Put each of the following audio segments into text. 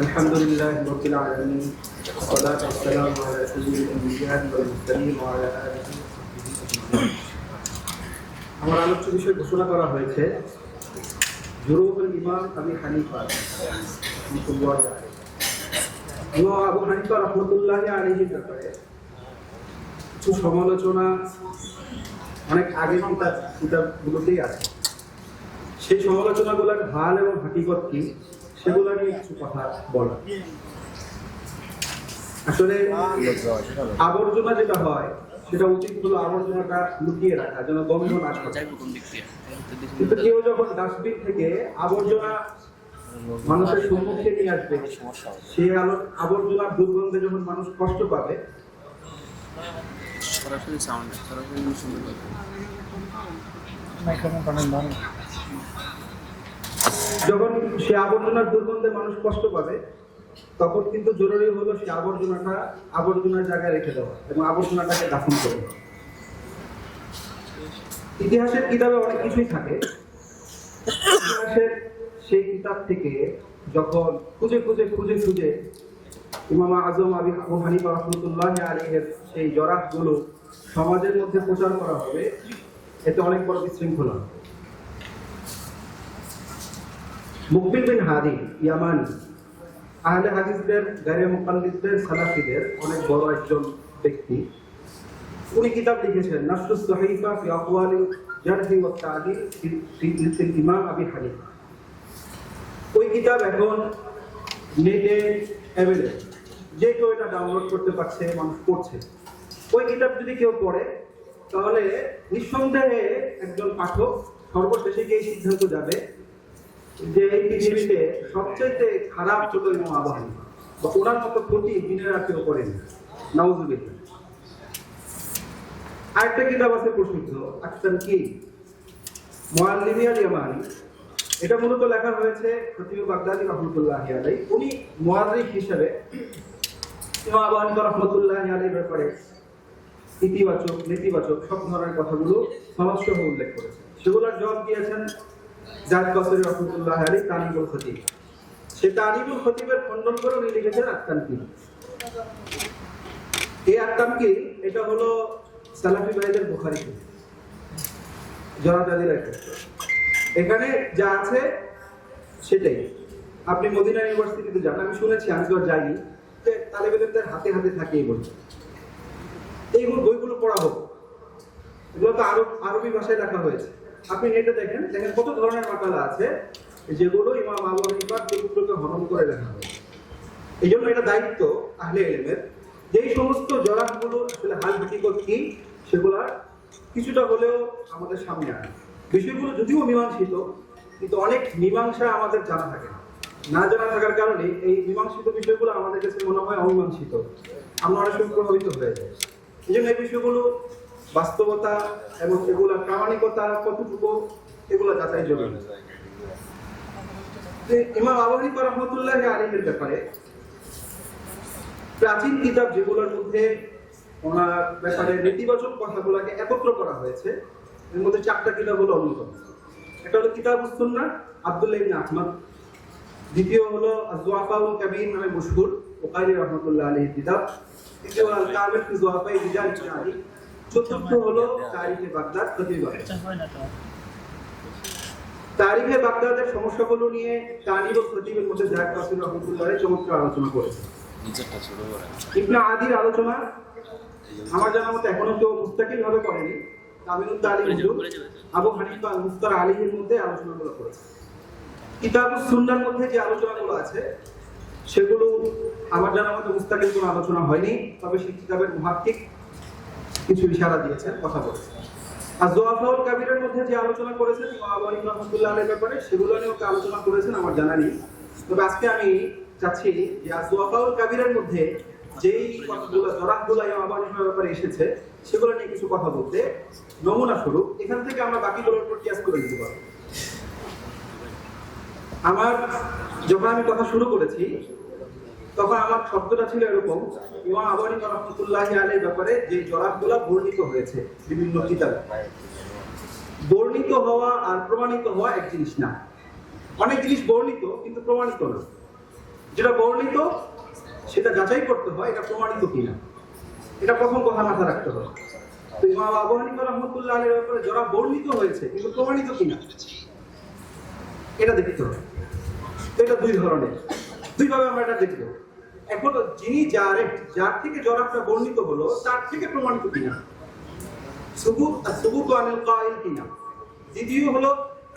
الحمد لله رب العالمين والصلاة والسلام على سيد الأنبياء والمرسلين وعلى آله আমার আলোচ্য বিষয় ঘোষণা করা হয়েছে জুরুবুল ইমাম আবি হানিফা কিছু সমালোচনা অনেক কিতাবগুলোতেই আছে। সেই ভালো এবং হাকিকত কি নিয়ে কিছু কথা বলা। আসলে আবর্জনা যেটা হয়, সেটা উচিত হলো আবর্জনাটা লুকিয়ে রাখা, যেন গন্ধ না কিন্তু কেউ যখন ডাস্টবিন থেকে আবর্জনা মানুষের সম্মুখে নিয়ে আসবে। সেই আলো আবর্জনার দুর্গন্ধে যখন মানুষ কষ্ট পাবে সরাসরি সাউন্ড সরাসরি সুন্দর লাগে যখন সে আবর্জনার দুর্গন্ধে মানুষ কষ্ট পাবে তখন কিন্তু জরুরি হলো সে আবর্জনাটা আবর্জনার জায়গায় রেখে দেওয়া এবং আবর্জনাটাকে দাফন করে। ইতিহাসের কিতাবে অনেক কিছুই থাকে। ইতিহাসের সেই কিতাব থেকে যখন খুঁজে খুঁজে খুঁজে খুঁজে ইমাম আজম আবি আবু হানিফা রহমতুল্লাহ আলীহের সেই জরাতগুলো সমাজের মধ্যে প্রচার করা হবে, এতে অনেক বড় বিশৃঙ্খলা। মুকবিল বিন হাদি, ইয়ামানি, আহলে হাদিসদের গায়ে মুকাল্লিদদের সালাফিদের অনেক বড় একজন ব্যক্তি উনি কিতাব লিখেছেন, নাসরুস সহিফা ফি আকওয়ালি জারহি ওয়া তা'দিল ইমাম আবি হানিফা কিতাব এখন নেটে অ্যাভেলেবল যে কেউ এটা ডাউনলোড করতে পারছে, মানুষ পড়ছে ওই কিতাব যদি কেউ পড়ে তাহলে নিঃসন্দেহে একজন পাঠক সর্বশেষে গিয়ে সিদ্ধান্ত যাবে যে এই পৃথিবীতে সবচেয়ে খারাপ ছোট এবং আবু হানিফা বা ওনার মতো ক্ষতি দিনের আর কেউ করেনি। নাউজুবিল্লাহ। আরেকটা কিতাব আছে প্রসিদ্ধ, আক্তার কি মোয়াল্লিমিয়াল ইয়ামানি। এটা মূলত লেখা হয়েছে খতিব বাগদাদি রহমতুল্লাহ আলাই উনি মুয়াদ্রিক হিসেবে ইমাম আবু হানিফা রহমতুল্লাহ আলাইহির ব্যাপারে ইতিবাচক, নেতিবাচক সব ধরনের কথাগুলো সমাজসহ উল্লেখ করেছেন। সেগুলোর জবাব দিয়েছেন জাদ বসরি রহমতুল্লাহ আলী তানিবুল খতিব। সে তানিবুল খতিবের খণ্ডন করে উনি লিখেছেন আত্মানকি এই আত্মানকি এটা হলো সালাফি ভাইদের বুখারি জনাদাদির একটা এখানে যা আছে, সেটাই। আপনি মদিনা ইউনিভার্সিটিতে যান, আমি শুনেছি আজকের যাইনি। যে তালেবেদের হাতে হাতে থাকে এই বই এই বইগুলো পড়া হোক। এগুলো তো আরব আরবি ভাষায় লেখা হয়েছে। আপনি নেটে দেখেন দেখেন কত ধরনের মাকালা আছে, যেগুলো ইমাম আবু হানিফার চরিত্রকে হনন করে লেখা হয়েছে এই জন্য এটা দায়িত্ব আহলে এলেমের যেই সমস্ত জরাকগুলো আসলে হাল হাকিকত কি সেগুলা কিছুটা হলেও আমাদের সামনে আনে বিষয়গুলো যদিও মীমাংসিত, কিন্তু অনেক মীমাংসা আমাদের জানা থাকে না। জানা থাকার কারণে এই মীমাংসিত বিষয়গুলো আমাদের কাছে মনে হয় অমীমাংসিত। আমরা অনেক সময় প্রভাবিত হয়ে যাই। এই জন্য এই বিষয়গুলো বাস্তবতা এবং এগুলা প্রামাণিকতা কতটুকু, এগুলো যাচাই জরুরি ইমাম আবু হানিফা রহমতুল্লাহ আলীমের ব্যাপারে প্রাচীন কিতাব যেগুলোর মধ্যে ওনার ব্যাপারে নেতিবাচক কথাগুলোকে একত্র করা হয়েছে এর মধ্যে চারটা কিতাব হলো অন্যতম। একটা হলো কিতাব সুন্নাহ আব্দুল্লাহ ইবনে আহমদ। দ্বিতীয় হলো জোয়াফাউল কাবির নামে মশহুর ওকারি রহমতুল্লাহ আলাইহির কিতাব। তৃতীয় হলো আল ফি জোয়াফাই রিজাল আলী চতুর্থ হলো তারিখে বাগদাদ বাগদাদ তারিখে বাগদাদের সমস্যাগুলো নিয়ে তানিব ও খতিবের মধ্যে জায়দ কাসিম রহমতুল্লাহ চমৎকার আলোচনা করেছে ইবনে আদির আলোচনা আমার জানা মতে এখনও কেউ মুস্তাকিল ভাবে করেনি। হুজুর আবু হানিফা মুস্তার আলীর মধ্যে আলোচনাগুলো করেছে। কিতাব সুন্নার মধ্যে যে আলোচনাগুলো আছে সেগুলো আমার মতে মুস্তাকিল কোনো আলোচনা হয়নি তবে সেই কিতাবের মুহাক্কিক কিছু ইশারা দিয়েছেন কথা বলেছেন। আর জোয়াফাউল কাবিরের মধ্যে যে আলোচনা করেছেন ইমাম রহমাতুল্লাহ ব্যাপারে সেগুলো নিয়েও একটা আলোচনা করেছেন আমার জানা নেই। তবে আজকে আমি চাচ্ছি যে জোয়াফাউল কাবিরের মধ্যে যেই কথাগুলো জরাকগুলো আবু ব্যাপারে এসেছে, সেগুলো নিয়ে কিছু কথা বলতে নমুনা স্বরূপ, এখান থেকে আমরা বাকিগুলোর উপর কিয়াস করে দিতে পারব। আমার, যখন আমি কথা শুরু করেছি, তখন আমার শব্দটা ছিল এরকম, ইমাম আবু হানিফা রহমতুল্লাহ আলের ব্যাপারে যে জরাবগুলা বর্ণিত হয়েছে বিভিন্ন কিতাবে। বর্ণিত হওয়া আর প্রমাণিত হওয়া এক জিনিস না। অনেক জিনিস বর্ণিত, কিন্তু প্রমাণিত না। যেটা বর্ণিত সেটা যাচাই করতে হয়, এটা প্রমাণিত কিনা। এটা প্রথম কথা মাথা রাখতে হবে। তো ইমাম আবু হানিফা রহমতুল্লাহ আলের ব্যাপারে যারা বর্ণিত হয়েছে কিন্তু প্রমাণিত কিনা? এটা দেখতে হবে। তো এটা দুই ধরনের। দুইভাবে আমরা এটা দেখব। এখন যিনি যার যার থেকে জরাবটা বর্ণিত হলো, তার থেকে প্রমাণিত কিনা? সুবুত সুবুত আনিল কাইল কিনা? দ্বিতীয় হলো,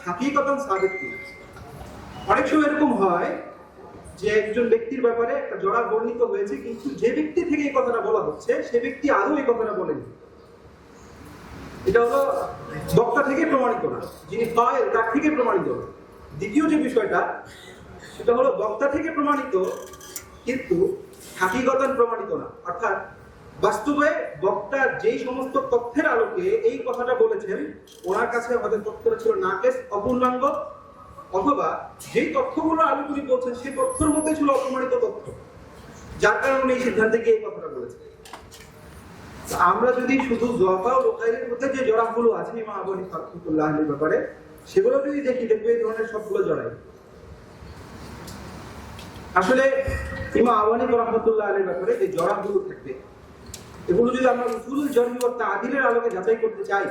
হাকিকতন সাবিত কিনা? অনেক সময় এরকম হয় যে একজন ব্যক্তির ব্যাপারে একটা জড়া বর্ণিত হয়েছে, কিন্তু যে ব্যক্তি থেকে এই কথাটা বলা হচ্ছে, সে ব্যক্তি আদৌ এই কথাটা বলেনি। এটা হলো বক্তা থেকে প্রমাণিত না, যিনি কায়েল তার থেকে প্রমাণিত। দ্বিতীয় যে বিষয়টা, সেটা হলো বক্তা থেকে প্রমাণিত, কিন্তু হাকিগতন প্রমাণিত না। অর্থাৎ বাস্তবে বক্তা যেই সমস্ত তথ্যের আলোকে এই কথাটা বলেছেন, ওনার কাছে হয়তো তথ্যটা ছিল নাকেশ, অপূর্ণাঙ্গ অথবা যেই তথ্যগুলো আলো তিনি বলছেন, সেই তথ্যের মধ্যে ছিল অপ্রমাণিত তথ্য। যার কারণে এই সিদ্ধান্তে গিয়ে এই কথাটা বলেছেন। তো আমরা যদি শুধু জফা ও লোকাইলের মধ্যে যে জড়াগুলো আছে, ইমাম আবু হানিফা ব্যাপারে, সেগুলো যদি দেখি, দেখবে এই ধরনের সবগুলো জড়াই। আসলে ইমাম আবু হানিফা রাহমাতুল্লাহ আলাইহির ব্যাপারে যে জড়াগুলো থাকবে, এগুলো যদি আমরা উসুলুল জরহি ও তাদিলের আলোকে যাচাই করতে চাই,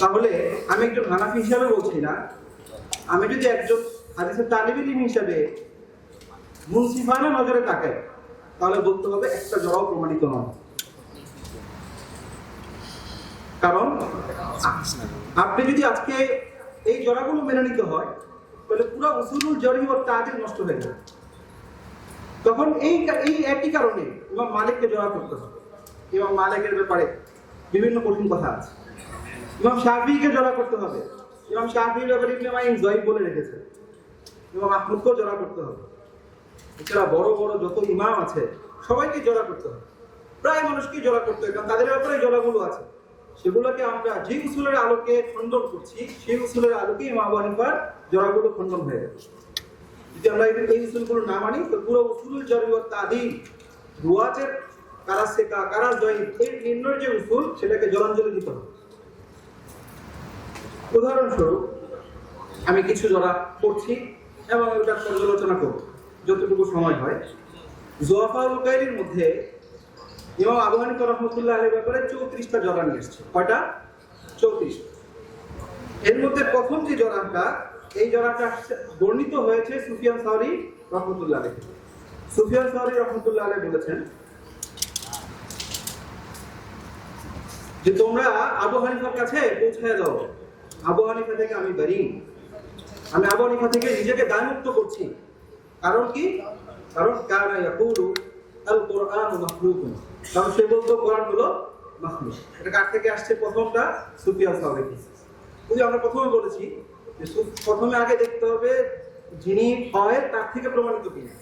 তাহলে আমি একজন হানাফি হিসাবে বলছি না। আমি যদি একজন হাদিসের তালিবিল হিসাবে মুন্সিফানা নজরে তাকাই, তাহলে বলতে হবে একটা জড়াও প্রমাণিত নয়। কারণ আপনি যদি আজকে এই জড়াগুলো মেনে নিতে হয়, তাহলে পুরো উসুলুল জরহি ও তাদিল নষ্ট হয়ে যাবে। তখন এই এই একই কারণে ইমাম মালিককে জড়া করতে হবে। ইমাম মালিকের ব্যাপারে বিভিন্ন কঠিন কথা আছে। ইমাম শাফিকে জড়া করতে হবে। ইমাম শাফির ব্যাপারে ইবনে মাইন জয়ীব বলে রেখেছে। ইমাম আহমদকেও জড়া করতে হবে। এছাড়া বড় বড় যত ইমাম আছে, সবাইকে জড়া করতে হবে। প্রায় মানুষকে জড়া করতে হবে, কারণ তাদের ব্যাপারে জড়াগুলো আছে। সেগুলোকে আমরা যে উসুলের আলোকে খণ্ডন করছি সেই উসুলের আলোকে ইমাম হানিফার জড়াগুলো খণ্ডন হয়ে যাবে যদি আমরা এই- উসুলগুলো না মানি, তো পুরো উসুল জরিবত তাদিম রুয়াজের কারা শেখা কারা জয়ী এই নির্ণয়ের যে উসুল, সেটাকে জলাঞ্জলি দিতে হবে। উদাহরণস্বরূপ, আমি কিছু জড়া করছি এবং ওটা পর্যালোচনা করব। যতটুকু সময় হয়। জোয়াফা লুকাইরির মধ্যে ইমাম আবু রহমতুল্লাহ আলীর ব্যাপারে চৌত্রিশটা জড়া নিয়ে এসছে। কয়টা? চৌত্রিশ। এর মধ্যে প্রথম যে জড়াটা, এই জড়াটা বর্ণিত হয়েছে সুফিয়ান সাউরি রহমতুল্লাহ আলী সুফিয়ান সাউরি রহমতুল্লাহ আলী বলেছেন যে তোমরা আবু হানিফার কাছে পৌঁছায় দাও আবু হানিফা থেকে আমি বাড়ি আমি আবু হানিফা থেকে নিজেকে দায়মুক্ত করছি। কারণ কি? কারণ কারণ ইয়াকুলু আল কোরআন মাখলুকুন। কারণ সে বলতো কোরআন হলো মাখলুক। এটা কার থেকে আসছে? প্রথমটা সুফিয়ান সাউরি বুঝলি আমরা প্রথমে বলেছি যে প্রথমে আগে দেখতে হবে যিনি হয় তার থেকে প্রমাণিত কিনা।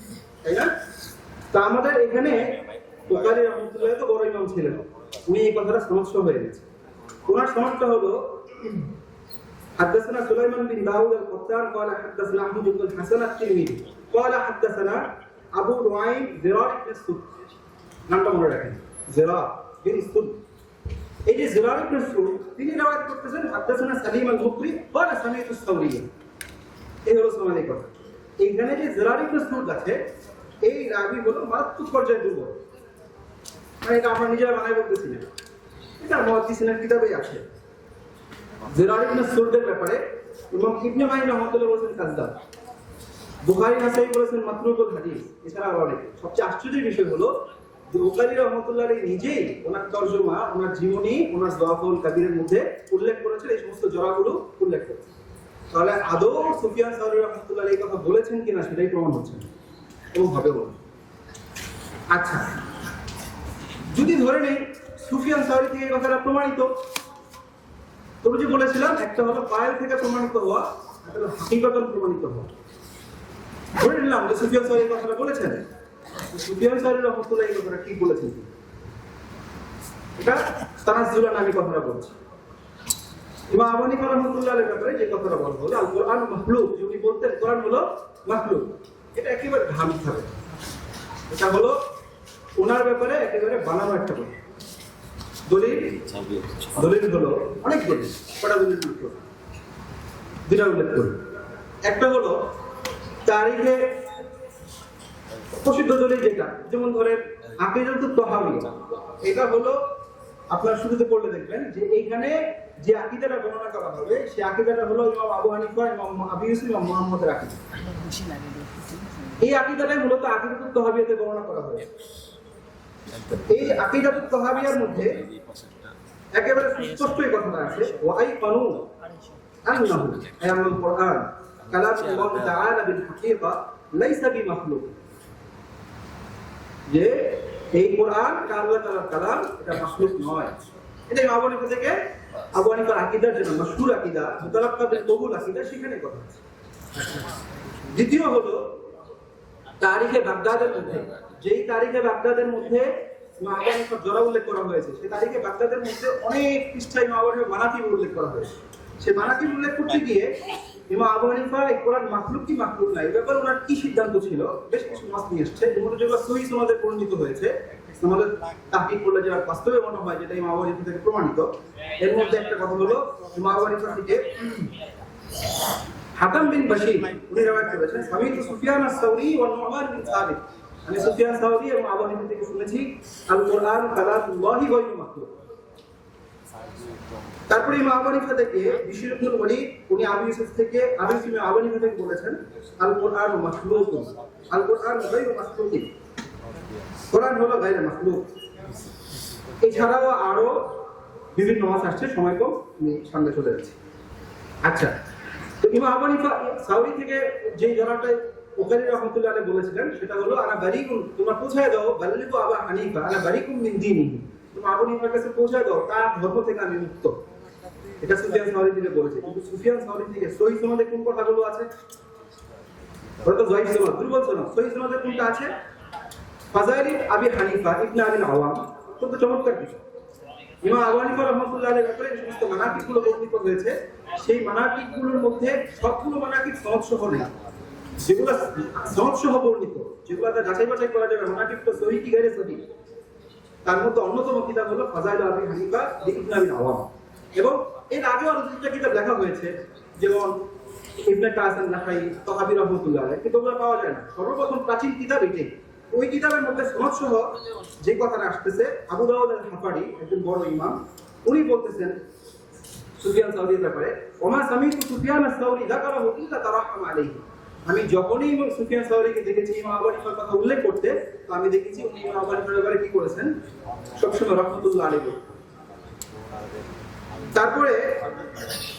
তাই না? তো আমাদের এখানে বোকারি রহমতুল্লাহ তো বড় ইমাম ছিলেন। উনি এই কথাটা সমস্যা হয়ে গেছে। ওনার সমস্যা হলো حدثنا سليمان بن داود القطان قال حدثنا احمد بن الحسن الترمذي قال حدثنا ابو نعيم زراع بن السد নামটা মনে রাখেন জেরা বিন সুদ এই যে জেরা ইবনে সুদ তিনি রওয়ায়াত করতেছেন হাদাসানা সালিম আল মুকরি قال سمعت الثوري এই হলো সমানের কথা এইখানে যে জেরা ইবনে সুদ আছে এই রাবি হলো মারাত্মক পর্যায়ে দুর্বল মানে এটা আমরা নিজেরা বানাই বলতেছি না এটা মহাদিসিনের কিতাবেই আছে সুলদের ব্যাপারে ইমাম ইবনে মাইন রহমাতুল্লাহ বলেছেন বুখারী বলেছেন মাতরুকুল হাদিস। এছাড়া আরও অনেক। সবচেয়ে আশ্চর্যের বিষয় হলো যে বুখারী রহমাতুল্লাহ নিজেই ওনার তরজমা, ওনার জীবনী, ওনার মধ্যে উল্লেখ করেছেন, এই সমস্ত জরাগুলো উল্লেখ করেছেন। তাহলে আদৌ সুফিয়ান সাউরি রহমাতুল্লাহ এই কথা বলেছেন কিনা সেটাই প্রমাণ হচ্ছে না। এবং হবে বলে আচ্ছা যদি ধরে নেই সুফিয়ান সাউরি থেকে এই কথাটা প্রমাণিত তবু বলেছিলাম, একটা হলো পায়েল থেকে প্রমাণিত হওয়া, একটা হলো হাকিকতন প্রমাণিত হওয়া। ধরে নিলাম যে সুফিয়ান সাহেব কথাটা বলেছেন। সুফিয়ান সাহেব রহমতুল্লাহ এই কথাটা ঠিক বলেছেন? এটা তানাজুলান আমি কথাটা বলছি। ইমাম আবু হানিফা রাহমাতুল্লাহ আলাইহির ব্যাপারে যে কথাটা বলা হলো আল কোরআন মাখলুক, যে উনি বলতেন, কোরআন হলো মাখলুক। এটা একেবারে ধামি হবে এটা হলো ওনার ব্যাপারে একেবারে বানানো একটা কথা দলিল? দলিল হলো অনেক দলিল। কটা দলিল দুটা উল্লেখ করব একটা হলো তারিখে প্রসিদ্ধ দলিল যেটা, যেমন ধরেন আকিদাতুত তহাবিয়া এটা হলো আপনার শুরুতে পড়লে দেখবেন যে এইখানে যে আকিদাটা বর্ণনা করা হবে, সেই আকিদাটা হলো ইমাম আবু হানিফা, ইমাম আবু ইউসুফ, ইমাম মুহাম্মদের আকিদা। এই আকিদাটাই মূলত আকিদাতুত তহাবিয়াতে বর্ণনা করা হয়েছে। এই আকিদাতুত তহাবিয়ার মধ্যে একেবারে সুস্পষ্ট এই আছে, ওয়াই আন্নাহু কোরআন কালামুল্লাহ তাআলা বিল হাকীকা লাইসা বিমাখলুক যে এই কোরআন কালাম, এটা নয়। এটা থেকে জন্য মাশহুর আকীদা, মুতালাক্কা বিল কবুল সেখানে কথা আছে। দ্বিতীয় হলো তারিখে বাগদাদের মধ্যে যেই তারিখে বাগদাদের মধ্যে জরা উল্লেখ করা হয়েছে, সেই তারিখে বাগদাদের মধ্যে অনেক পৃষ্ঠায় মানাকিব উল্লেখ করা হয়েছে। মানাকিব উল্লেখ করতে গিয়ে ইমাম আবু হানিফা, এই কোরআন কি ওনার কি সিদ্ধান্ত ছিল? বেশ কিছু মাস নিয়ে এসছে। সমাজে পরিণত হয়েছে, আমাদের করলে বাস্তবে মনে হয়, যেটা ইমাম আবু হানিফা থেকে প্রমাণিত, এর মধ্যে একটা কথা হলো, ইমাম আবু হানিফা থেকে হাকাম বিন বাশির, উনি করেছেন, সামিত সুফিয়ান আস-সাউরি ওয়া বিন সাবিত। আমি সুফিয়ান সাউরি এবং আবু থেকে শুনেছি আল কোরআন কালামুল্লাহি ওয়া মাখলুক তারপরে ইমাম আবু হানিফা থেকে বিশির ইবনুল ওয়ালিদ উনি আবু ইউসুফ থেকে, আবু ইউসুফ আবু হানিফা থেকে বলেছেন আল কোরআন মাখলুকুন আল কোরআন গায়রু মাখলুকিন কোরআন হলো গায়রু মাখলুক। এছাড়াও আরও বিভিন্ন মাস আসছে, সময় কম, আমি সামনে চলে যাচ্ছি। আচ্ছা তো ইমাম আবু হানিফা সাউরি থেকে যে জনাটা ওকারি রহমতুল্লাহ বলেছিলেন, সেটা হলো আনা বারিকুম, তোমরা পৌঁছায় দাও বাল্লিকু আবা হানিফা আনা বারিকুম মিন দীনিহি। তোমরা আবু হানিফার কাছে পৌঁছায় দাও, তার ধর্ম থেকে আমি মুক্ত। এটা সুফিয়ান সাউরি থেকে বলেছে। কিন্তু সুফিয়ান সাউরি থেকে সহি সনদে কোন কথাগুলো আছে? হয়তো জয়ীফ সনদ, দুর্বল সনদ। সহি সনদে কোনটা আছে? ফাজাইলি আবি হানিফা, ইবনে আবিল আওয়াম। অত্যন্ত চমৎকার বিষয় ইমাম আবু হানিফা রহমতুল্লাহ আলাইহির ব্যাপারে যে সমস্ত মানাকিবগুলো বর্ণিত হয়েছে। সেই মানাকিবগুলোর মধ্যে সবগুলো মানাকিব সনদ সহ নেই। যেগুলো সনদ সহ বর্ণিত যেগুলো যাচাই বাছাই করা যাবে মানাকিব সহি কি গাইরে সহি? তার মধ্যে অন্যতম কিতাব হলো ফাজাইল আবি হানিফা ইবনে আবিল আওয়াম। এবং এর আগেও আরও দুটা কিতাব লেখা হয়েছে, যেমন ইবনে কাসিম নাহাই তহাবি রহমতুল্লাহ কিন্তু ওগুলো পাওয়া যায় না। সর্বপ্রথম প্রাচীন কিতাব এটাই। ওই কিতাবের মধ্যে সনদ সহ যে কথাটা আসতেছে, আবু দাউদ আল হাফারি একজন বড় ইমাম, উনি বলতেছেন সুফিয়ান সাউরির ব্যাপারে, ওমা সামিতু সুফিয়ান আস-সাউরি, যাকারাহু ইল্লা তারাহাম আলাইহি। আমি যখনই ইমাম সুফিয়ান সাউরিকে দেখেছি ইমাম আবু হানিফার কথা উল্লেখ করতে, তো আমি দেখেছি উনি ইমাম আবু হানিফার ব্যাপারে কি করেছেন? সবসময় রহমতুল্লাহ বলতেন। তারপরে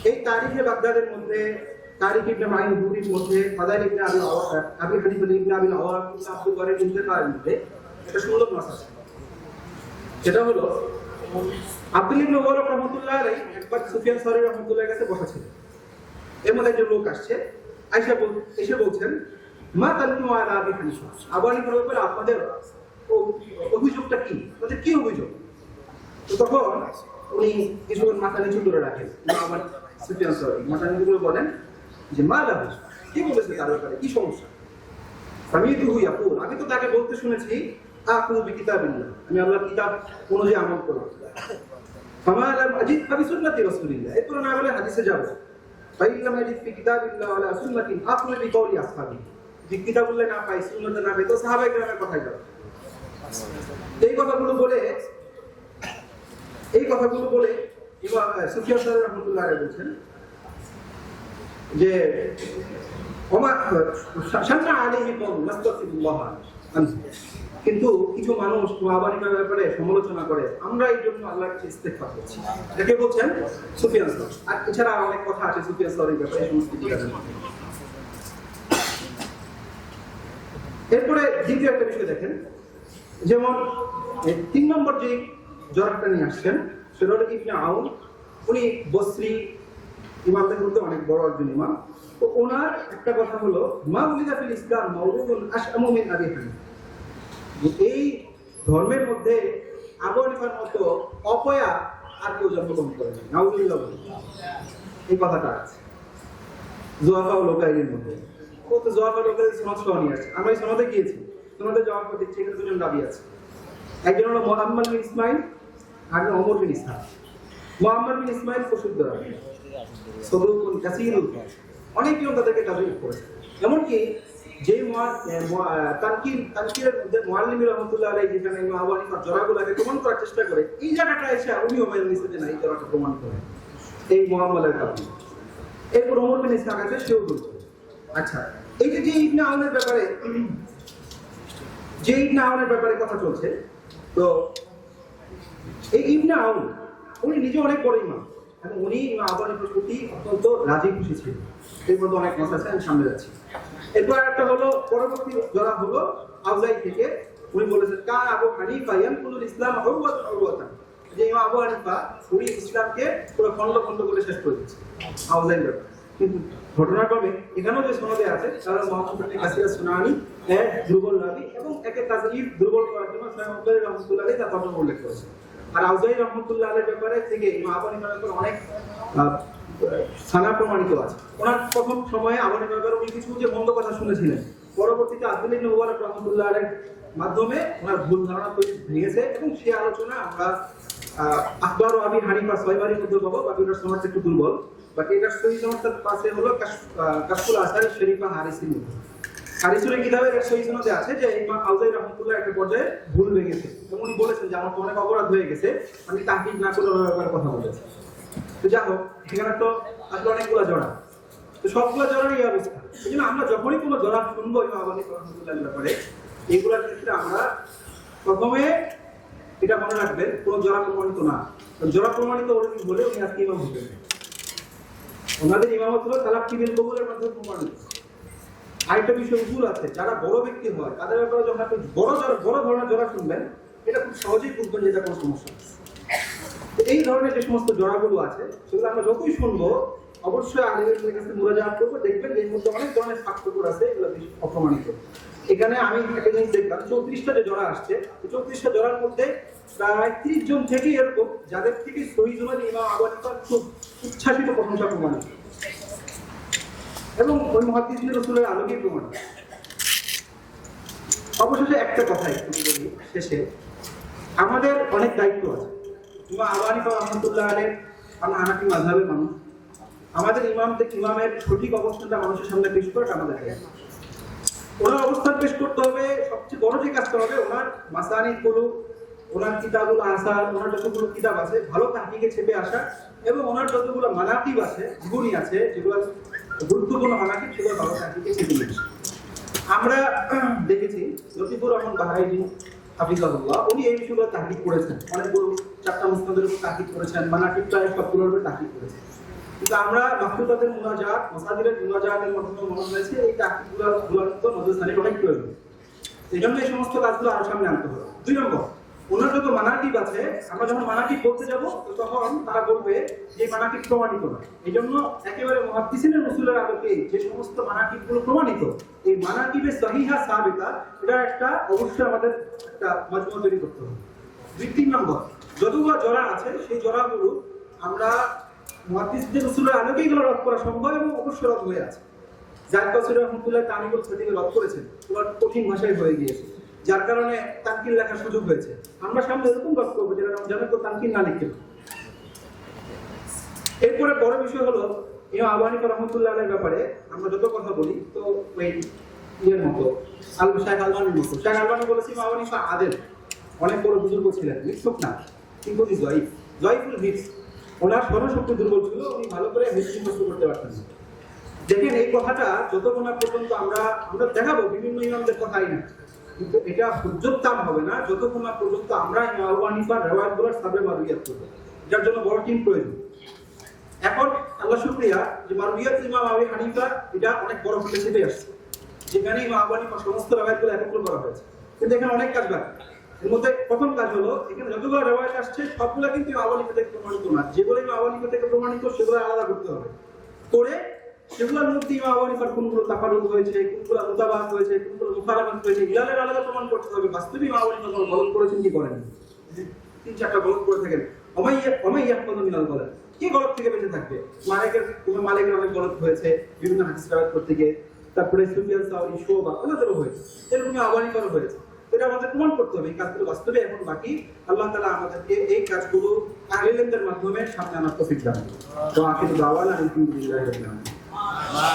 এই তারিখে বাগদাদের মধ্যে, তারিখ ইবনে মাইন হুরির মধ্যে, ফাদাইল ইবনে আবি আবি হানিফা ইবনে আবি আওয়া ইবনে আব্দুল বারের ইন্তেকালের মধ্যে একটা সুন্দর মাস আছে। সেটা হলো, আব্দুল ইবনে ওমর রহমাতুল্লাহ আলাইহি, একবার সুফিয়ান সাউরি রহমাতুল্লাহর কাছে বসা ছিল। এর মধ্যে একজন লোক আসছে বল, এসে বলছেন, মা আলা আবি হানিফা আবু হানিফার ব্যাপারে আপনাদের অভিযোগটা কি? বলছে কি অভিযোগ? তখন উনি মাথা নিচু রাখেন। আমার সুফিয়ান সাউরি মাথা নিচু বলেন যে, মা লাভু কি বলেছে তার ব্যাপারে? কি সমস্যা? আমি আপু আমি তো তাকে বলতে শুনেছি আকু বিকিতাবিল্লাহ। আমি আল্লাহর কিতাব অনুযায়ী আমল করব ফামা লাম আজিদ ফাবি সুন্নতি রাসূলিল্লাহ। এরপর না বলে হাদিসে যাব। ফাইল্লাম আজিদ ফি কিতাবিল্লাহ ওয়ালা সুন্নাতিন আকুল বিকাউলি আসহাবি যে কিতাবুল্লাহ না পাই সুন্নতে না পাই তো সাহাবায়ে কেরামের কথাই যাবে এই কথাগুলো বলে, এই কথাগুলো বলে ইমাম সাহেব রহমতুল্লাহ বলছেন যে, ওমা সান্না আলাইহি কওম নাস্তাগফিরুল্লাহ। কিন্তু কিছু মানুষ মহাবানিকার ব্যাপারে সমালোচনা করে। আমরা এই জন্য আল্লাহর কাছে ইস্তেগফার করছি। একে বলছেন? সুফিয়ান সর আর এছাড়া অনেক কথা আছে সুফিয়ান সাহেবের ব্যাপারে, সমস্ত এরপরে দ্বিতীয় একটা বিষয় দেখেন। যেমন তিন নম্বর যে জরাকটা নিয়ে আসছেন, সেটা হলো ইবনে আউন। উনি বসরি ইমামদের মধ্যে অনেক বড় একজন ইমাম। তো ওনার একটা কথা হলো, মা উলিদা ফিল ইসলাম মাউলুদুন আশআমু মিন আবি হানিফা। এই ধর্মের মধ্যে আবু হানিফার মতো অপয়া আর কেউ জন্মগ্রহণ করেনি নাউজুবিল্লাহ বলি। এই কথাটা আছে। জোয়াফা ও লোকাইলের মধ্যে। ও তো জোয়াফা লোকাইল সনদ আসছে। আমরা এই সনদে গিয়েছি। সনদে জবাব দিচ্ছি এখানে দুজন দাবি আছে। একজন হলো মোহাম্মদ বিন ইসমাইল আর অমর বিন ইসলাম মোহাম্মদ বিন ইসমাইল প্রসিদ্ধ রাবি সদরুল কাসিরুল অনেক জন তাদেরকে তাজরিফ করেছে। এমনকি যে তানকির তানকিরের মধ্যে মুআল্লিমি রহমতুল্লাহ আলাইহি যেখানে ইমাম আবু হানিফার জরাগুলোকে প্রমাণ করার চেষ্টা করে, এই জায়গাটা এসে উনিও মেনে নিচ্ছে যে না, এই জরাটা প্রমাণ করে। এই মুহাম্মদের কারণে। এরপর ওমর বিন ইসহাক আছে, সেও বলছে আচ্ছা এই যে যে ইবনে আউনের ব্যাপারে যে ইবনে আউনের ব্যাপারে কথা চলছে, তো এই ইবনে আউন, উনি নিজে অনেক বড় ইমাম। এবং উনি ইমাম আবু প্রতি অত্যন্ত রাজি খুশি ছিলেন। এর মধ্যে অনেক কথা আছে আমি সামনে যাচ্ছি। এরপর একটা হলো, পরবর্তী যারা হলো আউজাই থেকে। উনি বলেছেন, কান আবু হানিফা ইয়ানকুলুল ইসলাম উরওয়াত উরওয়াতান যে ইমাম আবু হানিফা, উনি ইসলামকে পুরো খন্ড খন্ড করে শেষ করে দিচ্ছে ব্যাপারে। কিন্তু ঘটনাক্রমে এখানেও যে সনদে আছে, তারা মোহাম্মদ কাসির সুনানি, এক দুর্বল রাবি এবং একে তাজরিফ দুর্বল করার জন্য স্বয়ং আব্দুল রহমতুল্লাহ আলী তার তর্জমা উল্লেখ করেছে আর আউজাই রহমতুল্লাহ আলের ব্যাপারে থেকে ইমাম আবু হানিফার অনেক সানা প্রমাণিত আছে। ওনার প্রথম সময়ে হানিফার ব্যাপারে উনি কিছু যে মন্দ কথা শুনেছিলেন। পরবর্তীতে আব্দুল ইবনে রহমতুল্লাহ মাধ্যমে ওনার ভুল ধারণা তৈরি ভেঙেছে এবং সেই আলোচনা আমরা আকবর ও আবি হানিফা ছয়বারের মধ্যে পাবো বাকি ওটার সমাজটা একটু দুর্বল। বাকি এটার সহি সমাজটার পাশে হলো কাশফুল আসার শরীফা হারিসির মধ্যে। হারিসুলের কিতাবে এর সহি সনদে আছে যে ইমাম আউজাই রহমতুল্লাহ একটা পর্যায়ে ভুল গেছে এবং উনি বলেছেন যে আমার অনেক অপরাধ হয়ে গেছে, আমি তাহকিক না করে ব্যাপারে কথা বলেছি। তো যাই হোক, এখানে তো আসলে অনেকগুলো জড়া। তো সবগুলো জড়ারই এই অবস্থা। এই জন্য আমরা যখনই কোনো জড়া শুনব ইমাম আবানি রহমতুল্লাহ ব্যাপারে এগুলোর ক্ষেত্রে আমরা প্রথমে এটা মনে রাখবেন, কোনো জড়া প্রমাণিত না। জড়া প্রমাণিত উনি বলে, উনি আজকে ইমাম হবেন। ওনাদের ইমামত হলো তালাক টিবিল কবুলের মাধ্যমে প্রমাণিত। আরেকটা বিষয় উজুর আছে, যারা বড় ব্যক্তি হয়, তাদের ব্যাপারে যখন আপনি বড় বড় ধরনের জড়া শুনবেন, এটা খুব সহজেই বুঝবেন যে এটা কোনো সমস্যা আছে। এই ধরনের যে সমস্ত জড়াগুলো আছে, সেগুলো আমরা যতই শুনব, অবশ্যই আলিমের কাছে মুরাজাত করব। দেখবেন এর মধ্যে অনেক ধরনের ফাঁকফোকর আছে, এগুলো বেশি অপ্রমাণিত। এখানে আমি একটা জিনিস দেখলাম, চৌত্রিশটা যে জড়া আসছে চৌত্রিশটা জড়ার মধ্যে প্রায় ত্রিশ জন থেকে এরকম, যাদের থেকে শহীদুল ইমাম আবু হানিফা খুব উচ্ছ্বাসিত প্রশংসা প্রমাণিত। এবং ওই মহাদিসের রসুলের আলোকেই প্রমাণ অবশেষে একটা কথা একটু বলি, শেষে। আমাদের অনেক দায়িত্ব আছে। হানিফা মানুষ। আমাদের ইমাম থেকে ইমামের সঠিক অবস্থানটা মানুষের সামনে পেশ ওনার অবস্থান পেশ করতে হবে, সবচেয়ে বড় যে হবে, ওনার মাসানিদগুলো ওনার কিতাবুল আসার, ওনার যতগুলো কিতাব আছে, ভালো তাহকিকে ছেপে আসা, এবং ওনার যতগুলো মানাকিব আছে জীবনী আছে, যেগুলো গুরুত্বপূর্ণ মানাকিব, সেগুলো ভালো তাহকিকে ছেপে আমরা দেখেছি, লতিফুর রহমান বাহাইজি হাফিজাহুল্লাহ, উনি এই বিষয়গুলো তাহকিক করেছেন। অনেকগুলো চারটা মুস্তাদের উপর তাকিদ করেছেন, মানাকিব প্রায় করেছেন। কিন্তু আমরা মাহফুজাতের মুনাজাত মাসাদিরের মুনাজাতের মাধ্যমে মনে হয়েছে, এই তাহকিকগুলো গুলো নজরস্থানের অনেক প্রয়োজন এই জন্য এই সমস্ত কাজগুলো আরও সামনে আনতে হবে। দুই নম্বর ওনার যত মানাকিব আছে আমরা যখন মানাকিব বলতে যাব তখন তারা বলবে যে মানাকিব প্রমাণিত না। এই জন্য একেবারে মহাদিসিনের রসুলের আলোকে যে সমস্ত মানাকিবগুলো প্রমাণিত, এই মানাকিবের সহিহা সাবিতা, এটা একটা অবশ্যই আমাদের একটা মজমুয়া তৈরি করতে হবে। দুই, তিন নম্বর, যতগুলো জোড়া আছে, সেই জোড়াগুলো আমরা মহাদিসদের রসুলের আলোকে এগুলো রদ করা সম্ভব এবং অবশ্যই রদ হয়ে আছে। যার বছর রহমতুল্লাহ তানিবুল খতিবে রদ করেছেন ওনার কঠিন ভাষায় হয়ে গিয়েছে। যার কারণে তানকিন লেখার সুযোগ হয়েছে। আমরা সামনে এরকম রদ করব যেটা রমজানের তো তানকিন না লিখতে এরপরে বড় বিষয় হলো, ইমাম আবু রহমতুল্লাহ আলাইহির ব্যাপারে আমরা যত কথা বলি, তো ওই ইয়ের মতো আল শাহ আলবানির মতো। শাহ আলবানি বলেছি ইমাম আবু হানিফা আদেল। অনেক বড় বুজুর্গ ছিলেন, মিথ্যক না, কিন্তু উনি জয়ীফ। জয়ীফুল হিফস ওনার স্মরণশক্তি দুর্বল ছিল, উনি ভালো করে হিফস মুখস্থ করতে পারতেন দেখেন এই কথাটা যতক্ষণ পর্যন্ত আমরা আমরা দেখাবো, বিভিন্ন ইমামদের কথাই না। কিন্তু এটা হুজ্জতাম হবে না, যতক্ষণ না পর্যন্ত আমরা হানিফার রেওয়ায়াতগুলোর সাবে মারুইয়াত করব। যার জন্য বড় টিম প্রয়োজন। এখন আল্লাহ শুক্রিয়া যে মারুইয়াত ইমাম আবু হানিফা এটা অনেক বড় হিসেবে আসছে। যেখানে ইমাম আবু হানিফা সমস্ত রেওয়ায়াতগুলো একত্র করা হয়েছে। কিন্তু এখানে অনেক কাজ বাকি। এর মধ্যে প্রথম কাজ হলো, এখানে যতগুলো রেওয়ায়াত আসছে, সবগুলো কিন্তু আবু হানিফা থেকে প্রমাণিত না। যেগুলো ইমাম আবু থেকে প্রমাণিত, সেগুলো আলাদা করতে হবে। করে সেগুলোর মধ্যে ইমাম আবু হানিফার কোনগুলো তাফারুদ হয়েছে, কোনগুলো মুতাবাহাত হয়েছে, কোনগুলো মুখারাবাত হয়েছে ইলালের আলাদা প্রমাণ করতে হবে। বাস্তবে ইমাম আবু হানিফা কোনো গলত করেছেন, কি করেন? তিন চারটা গলত করে থাকেন। বলেন, কে গলত থেকে বেঁচে থাকবে? মালিকের মালিকের অনেক গলত হয়েছে, বিভিন্ন হাদিস কারাত গিয়ে। তারপরে সুফিয়ান শোবা হয়েছে। হয়েছে। এটা আমাদের প্রমাণ করতে হবে, এই কাজগুলো বাস্তবে এখন বাকি। আল্লাহ তালা আমাদেরকে এই কাজগুলো আহলিলেমদের মাধ্যমে সামনে আনার তফিক তো আখির দাওয়াল Mas